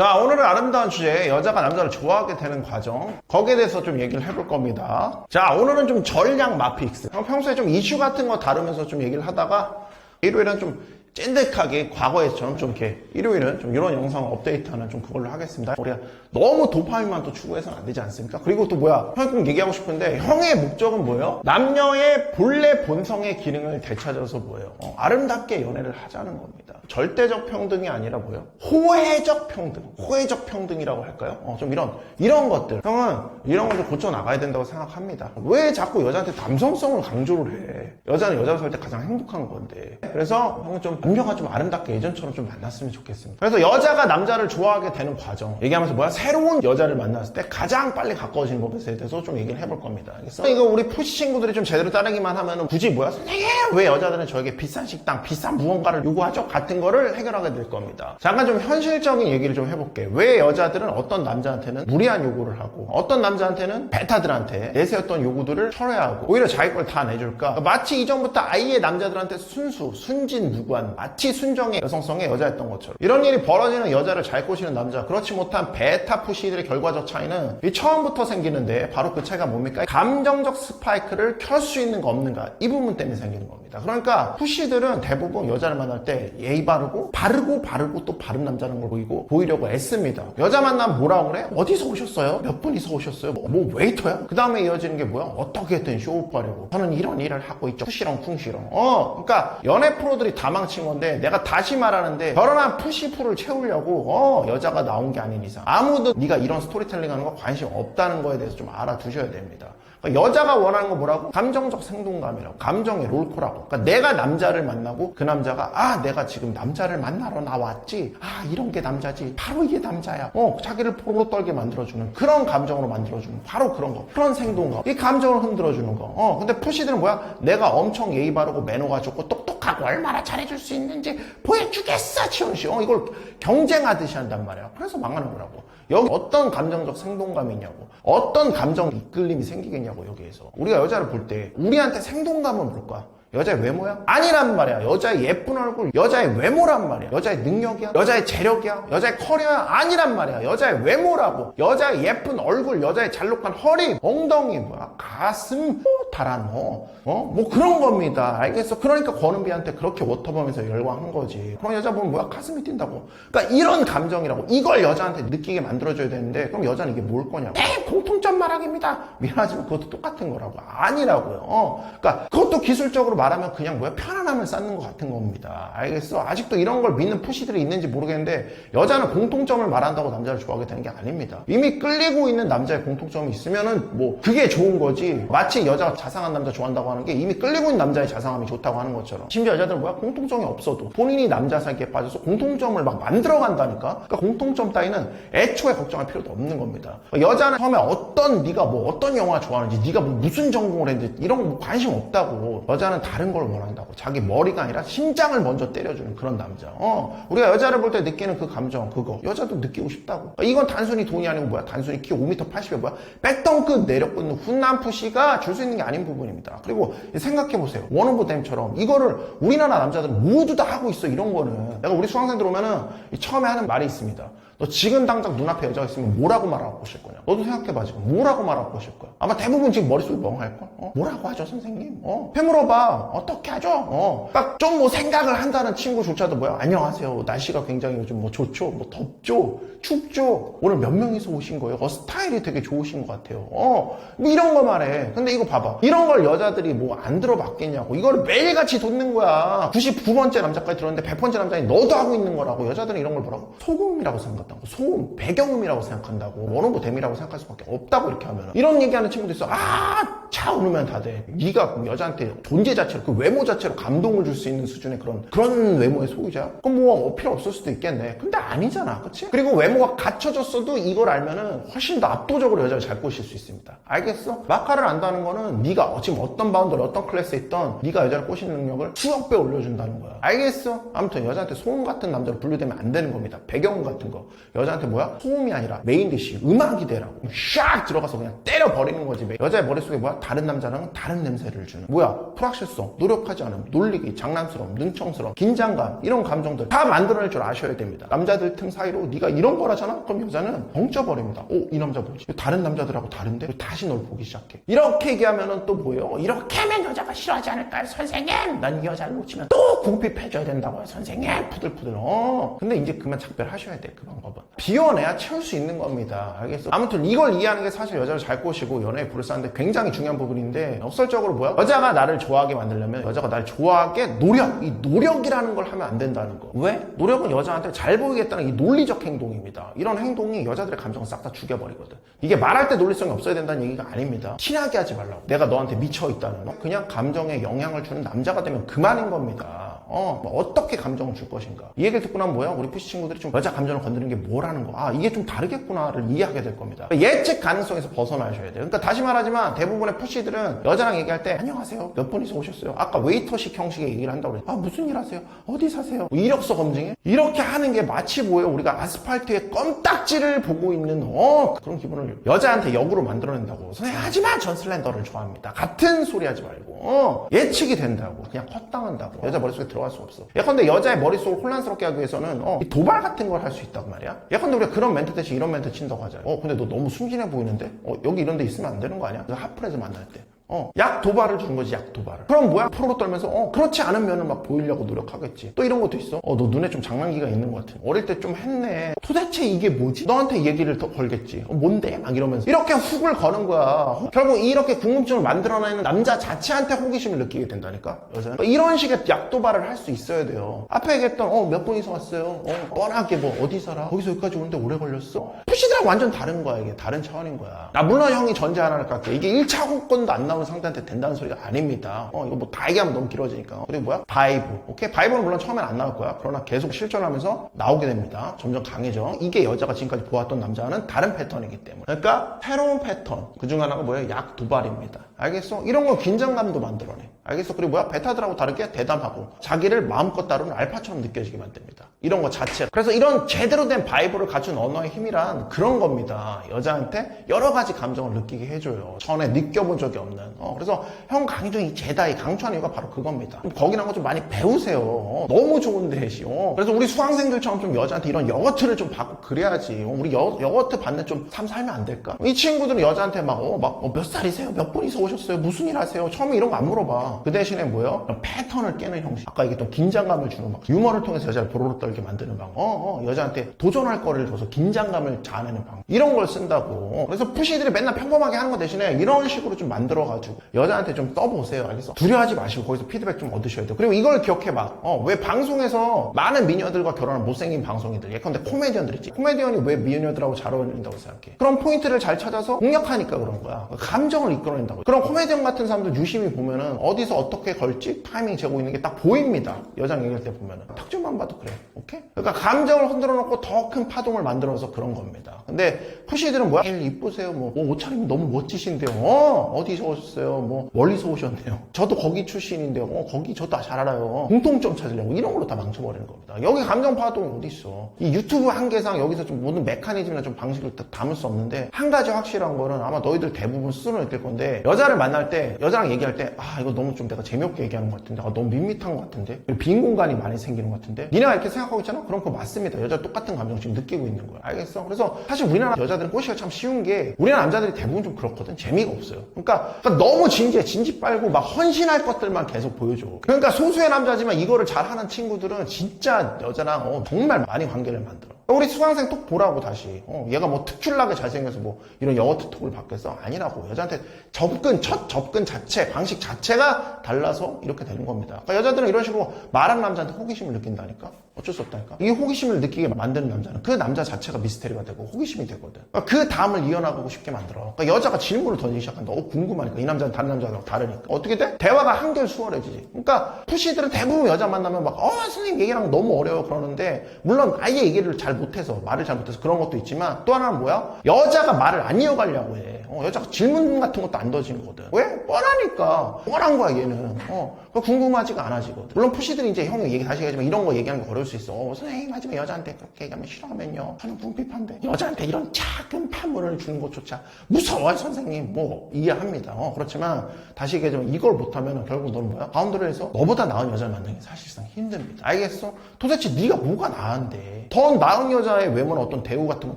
자, 오늘은 아름다운 주제, 여자가 남자를 좋아하게 되는 과정. 거기에 대해서 좀 얘기를 해볼 겁니다. 자, 오늘은 좀 전략 마픽스. 형 평소에 좀 이슈 같은 거 다루면서 좀 얘기를 하다가, 일요일은 좀 찐득하게 과거에처럼 좀 이렇게 일요일은 좀 이런 영상 업데이트하는 좀 그걸로 하겠습니다. 우리가 너무 도파민만 또 추구해서는 안 되지 않습니까? 그리고 또 뭐야? 형이 꼭 얘기하고 싶은데 형의 목적은 뭐예요? 남녀의 본래 본성의 기능을 되찾아서 뭐예요? 어, 아름답게 연애를 하자는 겁니다. 절대적 평등이 아니라 뭐예요? 호혜적 평등, 호혜적 평등이라고 할까요? 어, 좀 이런 이런 것들. 형은 이런 걸좀 고쳐 나가야 된다고 생각합니다. 왜 자꾸 여자한테 남성성을 강조를 해? 여자는 여자가 살때 가장 행복한 건데. 그래서 형은 좀 남녀가 좀 아름답게 예전처럼 좀 만났으면 좋겠습니다. 그래서 여자가 남자를 좋아하게 되는 과정. 얘기하면서 뭐야? 새로운 여자를 만났을 때 가장 빨리 가까워지는 것에 대해서 좀 얘기를 해볼 겁니다. 알겠어? 이거 우리 푸시 친구들이 좀 제대로 따르기만 하면은 굳이 뭐야? 선생님 왜 여자들은 저에게 비싼 식당, 비싼 무언가를 요구하죠? 같은 거를 해결하게 될 겁니다. 잠깐 좀 현실적인 얘기를 좀 해볼게. 왜 여자들은 어떤 남자한테는 무리한 요구를 하고 어떤 남자한테는 베타들한테 내세웠던 요구들을 철회하고 오히려 자기 걸 다 내줄까? 마치 이전부터 아이의 남자들한테 순수, 순진, 무관, 마치 순정의 여성성의 여자였던 것처럼 이런 일이 벌어지는 여자를 잘 꼬시는 남자 그렇지 못한 베타 푸시들의 결과적 차이는 이 처음부터 생기는데 바로 그 차이가 뭡니까? 감정적 스파이크를 켤 수 있는 거 없는가 이 부분 때문에 생기는 겁니다. 그러니까 푸시들은 대부분 여자를 만날 때 예의 바르고 바르고 바르고 또 바른 남자는 걸 보이고 보이려고 애씁니다. 여자 만나면 뭐라고 그래? 어디서 오셨어요? 몇 분이서 오셨어요? 뭐, 뭐 웨이터야? 그 다음에 이어지는 게 뭐야? 어떻게든 쇼오빠려고 저는 이런 일을 하고 있죠. 푸시랑 쿵시랑. 어, 그러니까 연애 프로들이 다 망친 건데 내가 다시 말하는데 결혼한 푸시 풀을 채우려고 어 여자가 나온 게 아닌 이상 아무도 네가 이런 스토리텔링 하는 거 관심 없다는 거에 대해서 좀 알아두셔야 됩니다. 그러니까 여자가 원하는 거 뭐라고? 감정적 생동감이라고. 감정의 롤코라고. 그러니까 내가 남자를 만나고 그 남자가 아 내가 지금 남자를 만나러 나왔지. 아 이런 게 남자지. 바로 이게 남자야. 어 자기를 포로 떨게 만들어주는 그런 감정으로 만들어주는 바로 그런 거. 그런 생동감. 이 감정을 흔들어주는 거. 어 근데 푸시들은 뭐야? 내가 엄청 예의 바르고 매너가 좋고 똑똑 하고 얼마나 잘해줄 수 있는지 보여주겠어 지원 씨. 어 이걸 경쟁하듯이 한단 말이야. 그래서 망하는 거라고. 여기 어떤 감정적 생동감이 있냐고. 어떤 감정 이끌림이 생기겠냐고 여기에서. 우리가 여자를 볼 때 우리한테 생동감은 뭘까? 여자의 외모야? 아니란 말이야. 여자의 예쁜 얼굴, 여자의 외모란 말이야. 여자의 능력이야? 여자의 재력이야? 여자의 커리어야? 아니란 말이야. 여자의 외모라고. 여자의 예쁜 얼굴, 여자의 잘록한 허리, 엉덩이, 뭐야, 가슴, 뭐, 달아 넣어. 어? 뭐 그런 겁니다. 알겠어? 그러니까 권은비한테 그렇게 워터범에서 열광한 거지. 그런 여자 보면 뭐야, 가슴이 뛴다고. 그러니까 이런 감정이라고. 이걸 여자한테 느끼게 만들어줘야 되는데, 그럼 여자는 이게 뭘 거냐고. 에이, 공통점 말하기입니다. 미안하지만 그것도 똑같은 거라고. 아니라고요. 어. 그러니까 그것도 기술적으로 말하면 그냥 뭐야 편안함을 쌓는 것 같은 겁니다. 알겠어? 아직도 이런 걸 믿는 푸시들이 있는지 모르겠는데 여자는 공통점을 말한다고 남자를 좋아하게 되는 게 아닙니다. 이미 끌리고 있는 남자의 공통점이 있으면은 뭐 그게 좋은 거지. 마치 여자가 자상한 남자 좋아한다고 하는 게 이미 끌리고 있는 남자의 자상함이 좋다고 하는 것처럼 심지어 여자들은 뭐야 공통점이 없어도 본인이 남자 사기에 빠져서 공통점을 막 만들어 간다니까. 그러니까 공통점 따위는 애초에 걱정할 필요도 없는 겁니다. 여자는 처음에 어떤 네가 뭐 어떤 영화 좋아하는지 네가 뭐 무슨 전공을 했는지 이런 거 관심 없다고. 여자는 다른 걸 원한다고. 자기 머리가 아니라 심장을 먼저 때려주는 그런 남자. 어, 우리가 여자를 볼 때 느끼는 그 감정, 그거. 여자도 느끼고 싶다고. 이건 단순히 돈이 아니고 뭐야? 단순히 키 5m 80에 뭐야? 백덩크 내려꽂는 훈남 푸시가 줄 수 있는 게 아닌 부분입니다. 그리고 생각해보세요. 원오브 댐처럼 이거를 우리나라 남자들은 모두 다 하고 있어. 이런 거는. 내가 우리 수강생들 오면은 이 처음에 하는 말이 있습니다. 너 지금 당장 눈앞에 여자가 있으면 뭐라고 말하고 싶을 거냐? 너도 생각해봐 지금 뭐라고 말하고 싶을 거야? 아마 대부분 지금 머릿속이 멍할걸? 어? 뭐라고 하죠 선생님? 어? 해물어봐 어떻게 하죠? 어? 딱 좀 뭐 생각을 한다는 친구조차도 뭐야? 안녕하세요 날씨가 굉장히 요즘 뭐 좋죠? 뭐 덥죠? 춥죠? 오늘 몇 명이서 오신 거예요? 어, 스타일이 되게 좋으신 것 같아요 어? 뭐 이런 거 말해 근데 이거 봐봐 이런 걸 여자들이 뭐 안 들어봤겠냐고 이거를 매일같이 돋는 거야 99번째 남자까지 들었는데 100번째 남자니 너도 하고 있는 거라고 여자들은 이런 걸 뭐라고? 소금이라고 생각 한다고 소음, 배경음이라고 생각한다고 원오브 댐이라고 생각할 수밖에 없다고 이렇게 하면 이런 얘기하는 친구도 있어. 아! 차 오르면 다 돼 네가 그 여자한테 존재 자체로 그 외모 자체로 감동을 줄 수 있는 수준의 그런 그런 외모의 소유자? 그럼 뭐 어필 없을 수도 있겠네. 근데 아니잖아. 그치? 그리고 외모가 갖춰졌어도 이걸 알면은 훨씬 더 압도적으로 여자를 잘 꼬실 수 있습니다. 알겠어? 마카를 안다는 거는 네가 지금 어떤 바운드를 어떤 클래스에 있던 네가 여자를 꼬시는 능력을 수억 배 올려준다는 거야. 알겠어? 아무튼 여자한테 소음 같은 남자로 분류되면 안 되는 겁니다. 배경음 같은 거 여자한테 뭐야? 소음이 아니라 메인 디시 음악이 되라고 샥 들어가서 그냥 때려 버리는 거지 여자의 머릿속에 뭐야? 다른 남자랑 다른 냄새를 주는 뭐야? 불확실성, 노력하지 않음, 놀리기, 장난스러움, 능청스러움, 긴장감 이런 감정들 다 만들어낼 줄 아셔야 됩니다 남자들 틈 사이로 네가 이런 거라잖아? 그럼 여자는 벙쪄버립니다 오 이 남자 뭐지? 다른 남자들하고 다른데? 다시 널 보기 시작해 이렇게 얘기하면은 또 뭐예요? 이렇게 하면 여자가 싫어하지 않을까요? 선생님 난 이 여자를 놓치면 또 궁핍해져야 된다고요 선생님 푸들푸들 어 근데 이제 그만 작별하셔야 돼 그 방법 은 비워내야 채울 수 있는 겁니다. 알겠어? 아무튼 이걸 이해하는 게 사실 여자를 잘 꼬시고 연애에 불을 쌓는데 굉장히 중요한 부분인데 역설적으로 뭐야? 여자가 나를 좋아하게 만들려면 여자가 날 좋아하게 노력 이 노력이라는 걸 하면 안 된다는 거. 왜? 노력은 여자한테 잘 보이겠다는 이 논리적 행동입니다. 이런 행동이 여자들의 감정을 싹 다 죽여버리거든. 이게 말할 때 논리성이 없어야 된다는 얘기가 아닙니다. 티나게 하지 말라고. 내가 너한테 미쳐 있다는 거. 그냥 감정에 영향을 주는 남자가 되면 그만인 겁니다 어, 뭐 어떻게 감정을 줄 것인가. 이 얘기를 듣고 나면 뭐야? 우리 푸시 친구들이 좀 여자 감정을 건드리는 게 뭐라는 거. 아, 이게 좀 다르겠구나를 이해하게 될 겁니다. 예측 가능성에서 벗어나셔야 돼요. 그러니까 다시 말하지만 대부분의 푸시들은 여자랑 얘기할 때 안녕하세요. 몇 분이서 오셨어요? 아까 웨이터식 형식의 얘기를 한다고 그랬죠. 아, 무슨 일 하세요? 어디 사세요? 뭐 이력서 검증해? 이렇게 하는 게 마치 뭐예요? 우리가 아스팔트에 껌딱지를 보고 있는 어, 그런 기분을 여자한테 역으로 만들어낸다고. 선생님, 하지만 전 슬렌더를 좋아합니다. 같은 소리 하지 말고. 어, 예측이 된다고. 그냥 헛당한다고. 여자 머릿속에 들어 갈 수 없어. 예컨대 여자의 머릿속을 혼란스럽게 하기 위해서는 어, 이 도발 같은 걸 할 수 있단 말이야. 예컨대 우리가 그런 멘트 대신 이런 멘트 친다고 하자. 어, 근데 너 너무 순진해 보이는데? 어, 여기 이런 데 있으면 안 되는 거 아니야? 하플에서 만날 때. 어, 약 도발을 주는 거지, 약 도발을. 그럼 뭐야? 프로로 떨면서, 어, 그렇지 않은 면을 막 보이려고 노력하겠지. 또 이런 것도 있어. 어, 너 눈에 좀 장난기가 있는 것 같아. 어릴 때 좀 했네. 도대체 이게 뭐지? 너한테 얘기를 더 걸겠지. 어, 뭔데? 막 이러면서. 이렇게 훅을 거는 거야. 결국 이렇게 궁금증을 만들어내는 남자 자체한테 호기심을 느끼게 된다니까, 여자는. 어, 이런 식의 약 도발을 할 수 있어야 돼요. 앞에 얘기했던, 어, 몇 분이서 왔어요? 어, 뻔하게 뭐, 어디 살아? 거기서 여기까지 오는데 오래 걸렸어? 푸시들하고 완전 다른 거야, 이게. 다른 차원인 거야. 나 물론 형이 전제 하나를 깎게. 이게 1차 호권도 안 나오 는 상대한테 된다는 소리가 아닙니다. 어, 이거 뭐 다 얘기하면 너무 길어지니까. 그리고 뭐야? 바이브. 오케이? 바이브는 물론 처음엔 안 나올 거야. 그러나 계속 실전하면서 나오게 됩니다. 점점 강해져. 이게 여자가 지금까지 보았던 남자와는 다른 패턴이기 때문에. 그러니까 새로운 패턴. 그중 하나가 뭐예요? 약 도발입니다. 알겠어? 이런 건 긴장감도 만들어내. 알겠어? 그리고 뭐야? 베타들하고 다르게 대담하고 자기를 마음껏 다루는 알파처럼 느껴지게 만듭니다. 이런 거 자체. 그래서 이런 제대로 된 바이브를 갖춘 언어의 힘이란 그런 겁니다. 여자한테 여러 가지 감정을 느끼게 해줘요. 전에 느껴본 적이 없는. 어, 그래서 형 강의 중이 제다이 강추하는 이유가 바로 그겁니다. 거기 나온 거좀 많이 배우세요. 어, 너무 좋은데, 시. 어. 그래서 우리 수강생들처럼 좀 여자한테 이런 여거트를 좀 받고 그래야지. 어, 우리 여, 여거트 받는 좀 삶 살면 안 될까? 이 친구들은 여자한테 막, 어, 막, 어, 몇 살이세요? 몇 분이서 오셨어요? 무슨 일 하세요? 처음에 이런 거 안 물어봐. 그 대신에 뭐예요? 패턴을 깨는 형식. 아까 얘기했던 긴장감을 주는 막 유머를 통해서 여자를 보로로 떨게 만드는 방법. 어, 어, 여자한테 도전할 거리를 줘서 긴장감을 자아내는 방법. 이런 걸 쓴다고. 어, 그래서 푸시들이 맨날 평범하게 하는 거 대신에 이런 식으로 좀 만들어가지고 여자한테 좀 떠보세요. 알겠어? 두려워하지 마시고 거기서 피드백 좀 얻으셔야 돼요. 그리고 이걸 기억해봐. 어, 왜 방송에서 많은 미녀들과 결혼한 못생긴 방송인들. 예컨대 코미디언들 있지. 코미디언이 왜 미녀들하고 잘 어울린다고 생각해? 그런 포인트를 잘 찾아서 공략하니까 그런 거야. 감정을 이끌어낸다고. 그런 코미디언 같은 사람들 유심히 보면은 어디 서 어떻게 걸지 타이밍 재고 있는 게 딱 보입니다. 여장 얘기할 때 보면은. 탁주만 봐도 그래. 오케이? 그러니까 감정을 흔들어 놓고 더 큰 파동을 만들어서 그런 겁니다. 근데 푸시들은 뭐야? 제일 이쁘세요. 뭐, 뭐 옷차림이 너무 멋지신데요. 어, 어디서 오셨어요? 뭐, 멀리서 오셨네요. 저도 거기 출신인데요. 어, 거기 저도 잘 알아요. 공통점 찾으려고 이런 걸로 다 망쳐버리는 겁니다. 여기 감정 파동이 어디 있어? 이 유튜브 한계상 여기서 좀 모든 메커니즘이나 좀 방식을 다 담을 수 없는데 한 가지 확실한 거는 아마 너희들 대부분 스스로 느낄 건데 여자를 만날 때 여자랑 얘기할 때 아 이거 너무 좀 내가 재미없게 얘기하는 것 같은데 아, 너무 밋밋한 것 같은데 빈 공간이 많이 생기는 것 같은데 니네가 이렇게 생각하고 있잖아? 그럼 그거 맞습니다. 여자 똑같은 감정 지금 느끼고 있는 거야. 알겠어? 그래서 사실 우리나라 여자들은 꼬시기가 참 쉬운 게 우리나라 남자들이 대부분 좀 그렇거든. 재미가 없어요. 그러니까, 그러니까 너무 진지해. 진지 빨고 막 헌신할 것들만 계속 보여줘. 그러니까 소수의 남자지만 이거를 잘하는 친구들은 진짜 여자랑 어, 정말 많이 관계를 만들어. 우리 수강생 톡 보라고 다시. 어, 얘가 뭐 특출나게 잘생겨서 뭐 이런 영어트 톡을 받겠어? 아니라고. 여자한테 접근, 첫 접근 자체, 방식 자체가 달라서 이렇게 되는 겁니다. 그러니까 여자들은 이런 식으로 말하는 남자한테 호기심을 느낀다니까? 어쩔 수 없다니까? 이 호기심을 느끼게 만드는 남자는 그 남자 자체가 미스테리가 되고 호기심이 되거든. 그러니까 그 다음을 이어나가고 싶게 만들어. 그러니까 여자가 질문을 던지기 시작한다. 어, 궁금하니까. 이 남자는 다른 남자랑 다르니까. 어떻게 돼? 대화가 한결 수월해지지. 그러니까 푸시들은 대부분 여자 만나면 막, 어, 선생님 얘기랑 너무 어려워 그러는데, 물론 아예 얘기를 잘 못해서, 말을 잘 못해서 그런 것도 있지만, 또 하나는 뭐야? 여자가 말을 안 이어가려고 해. 어, 여자가 질문 같은 것도 안 던지는 거든. 왜? 뻔하니까. 뻔한 거야, 얘는. 어, 그거 궁금하지가 않아지거든. 물론 푸시들이 이제 형이 얘기 다시 얘기하지만 이런 거 얘기하는 거 어려울 수 있어. 어, 선생님, 하지만 여자한테 그렇게 얘기하면 싫어하면요. 저는 궁핍한데. 여자한테 이런 작은 판문을 주는 것조차 무서워요, 선생님. 뭐, 이해합니다. 어, 그렇지만 다시 얘기하자면 이걸 못하면 결국 너는 뭐야? 바운드를 해서 너보다 나은 여자를 만드는 게 사실상 힘듭니다. 알겠어? 도대체 네가 뭐가 나은데? 더 나은 여자의 외모나 어떤 대우 같은 거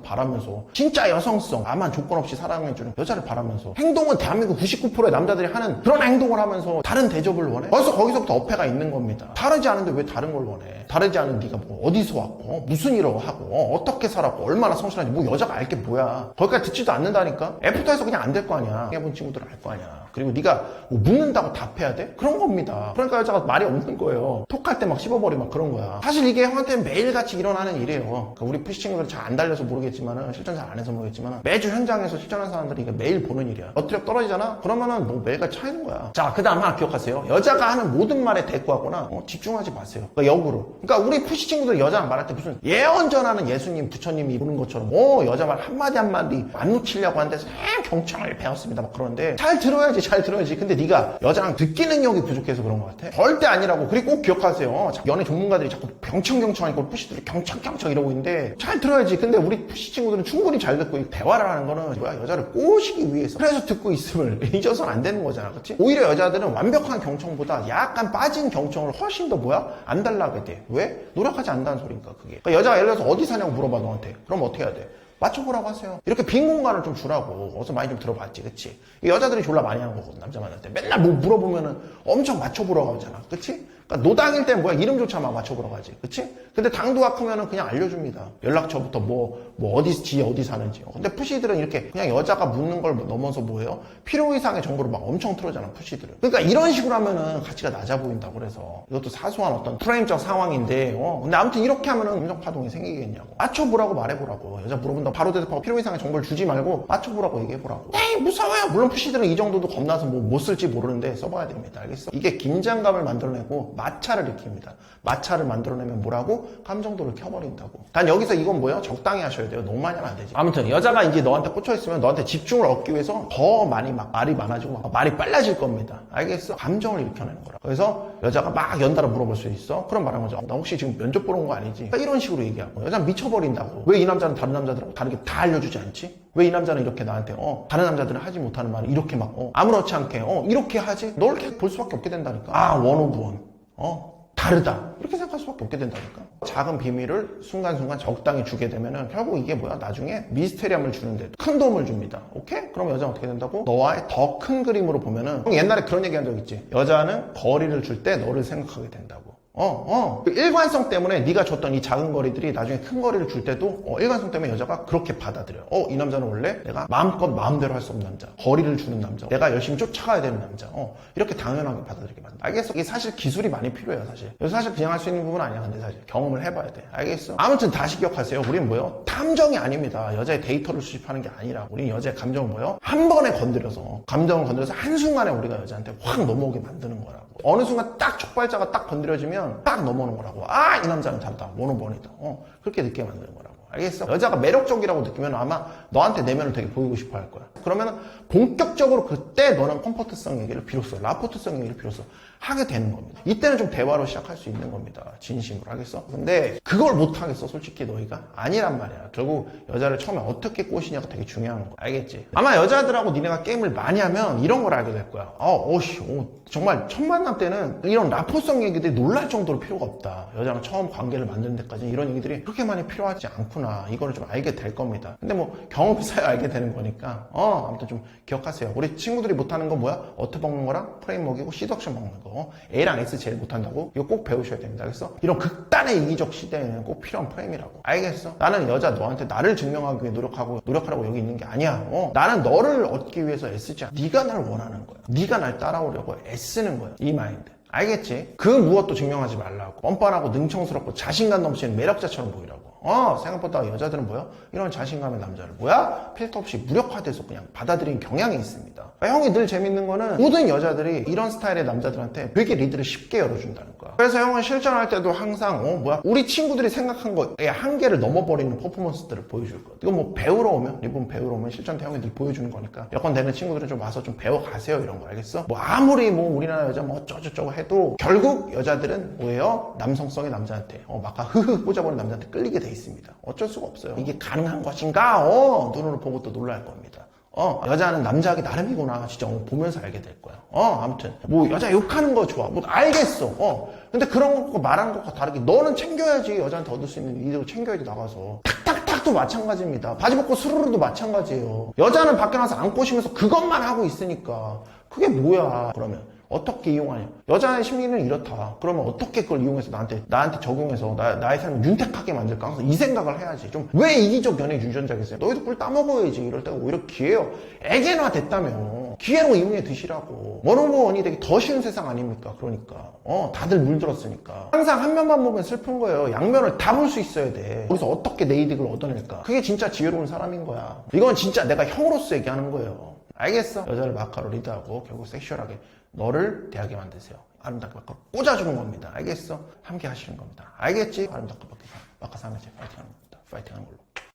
바라면서 진짜 여성성, 나만 조건 없이 사랑해주는 여자를 바라면서 행동은 대한민국 99%의 남자들이 하는 그런 행동을 하면서 다른 대접을 원해? 벌써 거기서부터 어폐가 있는 겁니다. 다르지 않은데 왜 다른 걸 원해? 다르지 않은 네가 뭐 어디서 왔고 어? 무슨 일을 하고 어? 떻게 살았고 얼마나 성실한지 뭐 여자가 알게 뭐야? 거기까지 듣지도 않는다니까? 애프터에서 그냥 안 될 거 아니야. 해본 친구들은 알 거 아니야. 그리고 네가 뭐 묻는다고 답해야 돼? 그런 겁니다. 그러니까 여자가 말이 없는 거예요. 톡할 때 막 씹어버리고 막 그런 거야. 사실 이게 형한테는 매일같이 일어나는 일이에요. 그러니까 우리 친구들 잘안 달려서 모르겠지만은 실전 잘 안 해서 모르겠지만 매주 현장에서 실전하는 사람들이 이게 매일 보는 일이야. 어트력 떨어지잖아? 그러면은 뭐 매일같이 차이는 거야. 자, 그 다음 하나 기억하세요. 여자가 하는 모든 말에 대꾸하거나 어, 집중하지 마세요. 그러니까 역으로. 그러니까 우리 푸시 친구들 여자랑 말할 때 무슨 예언전하는 예수님, 부처님이 보는 것처럼 어, 여자 말 한마디 한마디 안 놓치려고 하는데 참 경청을 배웠습니다. 막 그러는데 잘 들어야지, 잘 들어야지. 근데 네가 여자랑 듣기 능력이 부족해서 그런 것 같아. 절대 아니라고. 그리고 꼭 기억하세요. 자, 연애 전문가들이 자꾸 병청경청 하니까 푸시들이 경청경청 이러고 있는데 잘 들어야지. 근데 우리 푸시 친구들은 충분히 잘 듣고 이 대화를 하는 거는 뭐야 여자를 꼬시 기 위해서 그래서 듣고 있음을 잊어서는 안 되는 거잖아. 그렇지? 오히려 여자들은 완벽한 경청보다 약간 빠진 경청을 훨씬 더 뭐야? 안 달라게 돼. 왜? 노력하지 않는다는 소리니까 그게. 그러니까 여자가 예를 들어서 어디 사냐고 물어봐 너한테. 그럼 어떻게 해야 돼? 맞춰보라고 하세요. 이렇게 빈 공간을 좀 주라고. 어서 많이 좀 들어봤지, 그치? 이 여자들이 졸라 많이 하는 거거든, 남자 만날 때. 맨날 뭐 물어보면은 엄청 맞춰보라고 하잖아, 그치? 그러니까 노당일 때 뭐야, 이름조차 막 맞춰보라고 하지, 그치? 근데 당도가 크면은 그냥 알려줍니다. 연락처부터 뭐, 뭐 어디, 지 어디 사는지. 근데 푸시들은 이렇게 그냥 여자가 묻는 걸 넘어서 뭐예요? 필요 이상의 정보를 막 엄청 틀어잖아, 푸시들은. 그러니까 이런 식으로 하면은 가치가 낮아 보인다고 그래서. 이것도 사소한 어떤 프레임적 상황인데, 어. 근데 아무튼 이렇게 하면은 음정 파동이 생기겠냐고. 맞춰보라고 말해보라고. 여자 물어본다 바로 대답하고 필요 이상의 정보를 주지 말고 맞춰보라고 얘기해보라고. 에이, 무서워요. 물론 푸시들은 이 정도도 겁나서 뭐 못 쓸지 모르는데 써봐야 됩니다. 알겠어? 이게 긴장감을 만들어내고 마찰을 일으킵니다. 마찰을 만들어내면 뭐라고? 감정도를 켜버린다고. 단 여기서 이건 뭐예요? 적당히 하셔야 돼요. 너무 많이 하면 안 되지. 아무튼 여자가 이제 너한테 꽂혀있으면 너한테 집중을 얻기 위해서 더 많이 막 말이 많아지고 막 말이 빨라질 겁니다. 알겠어? 감정을 일으켜내는 거라. 그래서 여자가 막 연달아 물어볼 수 있어? 그럼 말하는 거죠. 나 혹시 지금 면접 온거 아니지? 그러니까 이런 식으로 얘기하고. 여자는 미쳐버린다고. 왜 이 남자는 다른 남자들하고 다르게 다 알려주지 않지? 왜 이 남자는 이렇게 나한테 어 다른 남자들은 하지 못하는 말을 이렇게 막 어, 아무렇지 않게 어 이렇게 하지? 널 계속 볼 수밖에 없게 된다니까. 아 원오브원. 어 다르다. 이렇게 생각할 수밖에 없게 된다니까. 작은 비밀을 순간순간 적당히 주게 되면은 결국 이게 뭐야? 나중에 미스테리함을 주는데 큰 도움을 줍니다. 오케이? 그럼 여자는 어떻게 된다고? 너와의 더 큰 그림으로 보면은 형 옛날에 그런 얘기 한 적 있지. 여자는 거리를 줄 때 너를 생각하게 된다고. 어, 어. 그 일관성 때문에 네가 줬던 이 작은 거리들이 나중에 큰 거리를 줄 때도 어, 일관성 때문에 여자가 그렇게 받아들여. 어, 이 남자는 원래 내가 마음껏 마음대로 할 수 없는 남자. 거리를 주는 남자. 내가 열심히 쫓아가야 되는 남자. 어, 이렇게 당연하게 받아들이게 만든다. 알겠어? 이게 사실 기술이 많이 필요해요, 사실. 사실 그냥 할수 있는 부분 은 아니야, 근데 사실. 경험을 해봐야 돼. 알겠어? 아무튼 다시 기억하세요. 우리는 뭐요? 탐정이 아닙니다. 여자의 데이터를 수집하는 게 아니라. 우리는 여자의 감정을 뭐요? 한 번에 건드려서, 감정을 건드려서 한순간에 우리가 여자한테 확 넘어오게 만드는 거라고. 어느 순간 딱 촉발자가 딱 건드려지면 딱 넘어오는 거라고. 아, 이 남자는 다르다. 원오번이다. 어, 그렇게 느끼게 만드는 거라고. 알겠어? 여자가 매력적이라고 느끼면 아마 너한테 내면을 되게 보이고 싶어 할 거야. 그러면 본격적으로 그때 너는 컴포트성 얘기를 비로소, 라포트성 얘기를 비로소 하게 되는 겁니다. 이때는 좀 대화로 시작할 수 있는 겁니다. 진심으로 하겠어? 근데 그걸 못 하겠어, 솔직히 너희가? 아니란 말이야. 결국 여자를 처음에 어떻게 꼬시냐가 되게 중요한 거야. 알겠지? 아마 여자들하고 니네가 게임을 많이 하면 이런 걸 알게 될 거야. 어, 어씨, 어, 정말 첫 만남 때는 이런 라포성 얘기들이 놀랄 정도로 필요가 없다. 여자랑 처음 관계를 만드는 데까지 이런 얘기들이 그렇게 많이 필요하지 않구나. 이거를 좀 알게 될 겁니다. 근데 뭐 경험이 쌓여 알게 되는 거니까 어, 아무튼 좀 기억하세요. 우리 친구들이 못하는 건 뭐야? 어트 먹는 거랑 프레임 먹이고 시덕션 먹는 거. A랑 S 제일 못한다고? 이거 꼭 배우셔야 됩니다. 알겠어? 이런 극단의 이기적 시대에는 꼭 필요한 프레임이라고. 알겠어? 나는 여자 너한테 나를 증명하기 위해 노력하고 노력하라고 여기 있는 게 아니야. 어, 나는 너를 얻기 위해서 애쓰지 않아. 네가 날 원하는 거야. 네가 날 따라오려고 애쓰는 거야. 이 마인드. 알겠지? 그 무엇도 증명하지 말라고. 뻔뻔하고 능청스럽고 자신감 넘치는 매력자처럼 보이라고. 어, 생각보다 여자들은 뭐야? 이런 자신감의 남자를 뭐야? 필터 없이 무력화돼서 그냥 받아들이는 경향이 있습니다. 그러니까 형이 늘 재밌는 거는 모든 여자들이 이런 스타일의 남자들한테 되게 리드를 쉽게 열어준다는 거야. 그래서 형은 실전할 때도 항상 어, 뭐야? 우리 친구들이 생각한 거에 한계를 넘어버리는 퍼포먼스들을 보여줄 거야. 이건 뭐 배우러 오면, 리본 배우러 오면 실전 때 형이 늘 보여주는 거니까 여건 되는 친구들은 좀 와서 좀 배워가세요 이런 거 알겠어? 뭐 아무리 뭐 우리나라 여자 뭐 어쩌고저쩌고 해도 결국 여자들은 뭐예요? 남성성의 남자한테 어, 막 흐흐 꽂아버리는 남자한테 끌리게 돼 있습니다. 어쩔 수가 없어요. 이게 가능한 것인가? 어, 눈으로 보고 또 놀랄 겁니다. 어, 여자는 남자하기 나름이구나. 진짜 어, 보면서 알게 될 거야. 어, 아무튼. 뭐, 여자 욕하는 거 좋아. 뭐, 알겠어. 어. 근데 그런 거 말하는 것과 다르게 너는 챙겨야지. 여자한테 얻을 수 있는 이득을 챙겨야지, 나가서. 탁탁탁도 마찬가지입니다. 바지 벗고 스르르도 마찬가지예요. 여자는 밖에 나가서 안 꼬시면서 그것만 하고 있으니까. 그게 뭐야, 그러면. 어떻게 이용하냐? 여자의 심리는 이렇다. 그러면 어떻게 그걸 이용해서 나한테 나한테 적용해서 나, 나의 삶을 윤택하게 만들까? 항상 이 생각을 해야지. 좀 왜 이기적 연애 유전자겠어요? 너희도 꿀 따먹어야지. 이럴 때가 오히려 기회요. 애견화 됐다며. 기회로 이용해 드시라고. 원오버원이 되게 더 쉬운 세상 아닙니까? 그러니까. 어, 다들 물들었으니까. 항상 한 면만 보면 슬픈 거예요. 양면을 다 볼 수 있어야 돼. 거기서 어떻게 내 이득을 얻어낼까? 그게 진짜 지혜로운 사람인 거야. 이건 진짜 내가 형으로서 얘기하는 거예요. 알겠어? 여자를 마카로 리드하고 결국 섹슈얼하게 너를 대하게 만드세요. 아름답게 마카 꽂아주는 겁니다. 알겠어? 함께 하시는 겁니다. 알겠지? 아름답게 마카 마카 사면제 파이팅 하는 겁니다. 파이팅 하는 걸로.